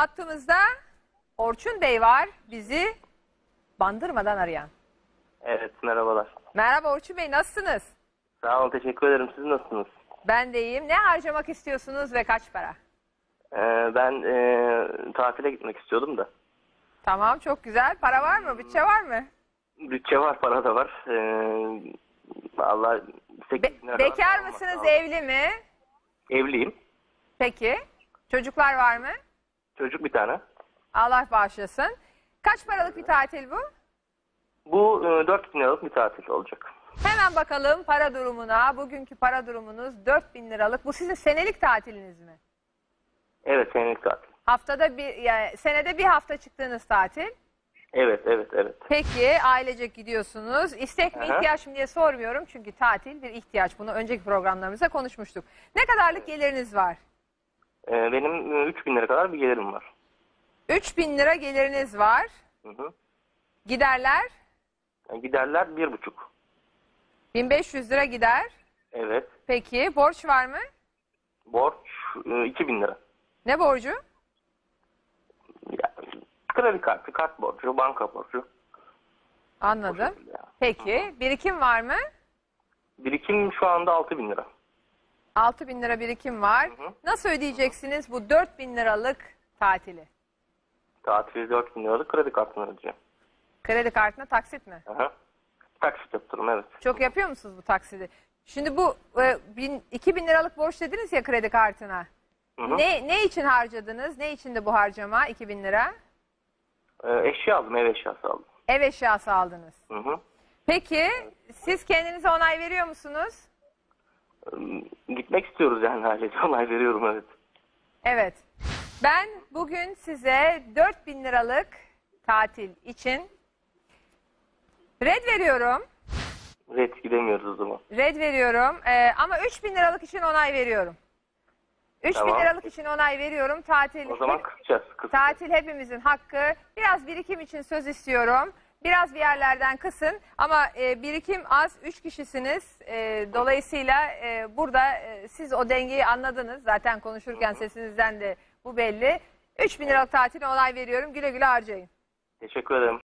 hattımızda Orçun Bey var bizi bandırmadan arayan. Evet, merhabalar. Merhaba Orçun Bey nasılsınız? Sağ olun, teşekkür ederim. Siz nasılsınız? Ben de iyiyim. Ne harcamak istiyorsunuz ve kaç para? Ee, ben e, tatile gitmek istiyordum da. Tamam çok güzel. Para var mı? Bütçe var mı? Bütçe var, para da var. Ee, vallahi 8 Be- bin bekar mısınız, evli mi? Evliyim. Peki. Çocuklar var mı? Çocuk bir tane. Allah bağışlasın. Kaç paralık bir tatil bu? Bu e, 4 bin liralık bir tatil olacak. Hemen bakalım para durumuna. Bugünkü para durumunuz 4000 liralık. Bu sizin senelik tatiliniz mi? Evet, senelik tatil. Haftada bir, yani senede bir hafta çıktığınız tatil. Evet, evet, evet. Peki ailecek gidiyorsunuz. İstek mi Aha. ihtiyaç mı diye sormuyorum. Çünkü tatil bir ihtiyaç. Bunu önceki programlarımızda konuşmuştuk. Ne kadarlık geliriniz var? Ee, benim e, 3 bin lira kadar bir gelirim var. 3000 lira geliriniz var. Hı hı. Giderler Yani giderler bir buçuk. 1500 lira gider. Evet. Peki borç var mı? Borç e, 2 bin lira. Ne borcu? Yani, kredi kartı, kart borcu, banka borcu. Anladım. Peki birikim var mı? Birikim şu anda 6 bin lira. 6000 lira birikim var. Hı hı. Nasıl ödeyeceksiniz bu 4000 liralık tatili? Tatili 4 bin liralık kredi kartını ödeyeceğim. Kredi kartına taksit mi? Aha. Taksit yaptırım evet. Çok yapıyor musunuz bu taksidi? Şimdi bu e, bin, 2000 liralık borç dediniz ya kredi kartına. Hı hı. Ne ne için harcadınız? Ne içindi bu harcama 2000 lira? Ee, eşya aldım, ev eşyası aldım. Ev eşyası aldınız. Hı hı. Peki siz kendinize onay veriyor musunuz? Gitmek istiyoruz yani ailece onay veriyorum evet. Evet. Ben bugün size 4000 liralık tatil için red veriyorum. Red gidemiyoruz o zaman. Red veriyorum. Ee, ama 3000 liralık için onay veriyorum. 3000 Tamam. liralık için onay veriyorum. Tatil O zaman kısacağız. kısacağız. Tatil hepimizin hakkı. Biraz birikim için söz istiyorum. Biraz bir yerlerden kısın ama e, birikim az. Üç kişisiniz. E, dolayısıyla e, burada e, siz o dengeyi anladınız. Zaten konuşurken sesinizden de bu belli. 3000 liralık tatile onay veriyorum. Güle güle harcayın. Teşekkür ederim.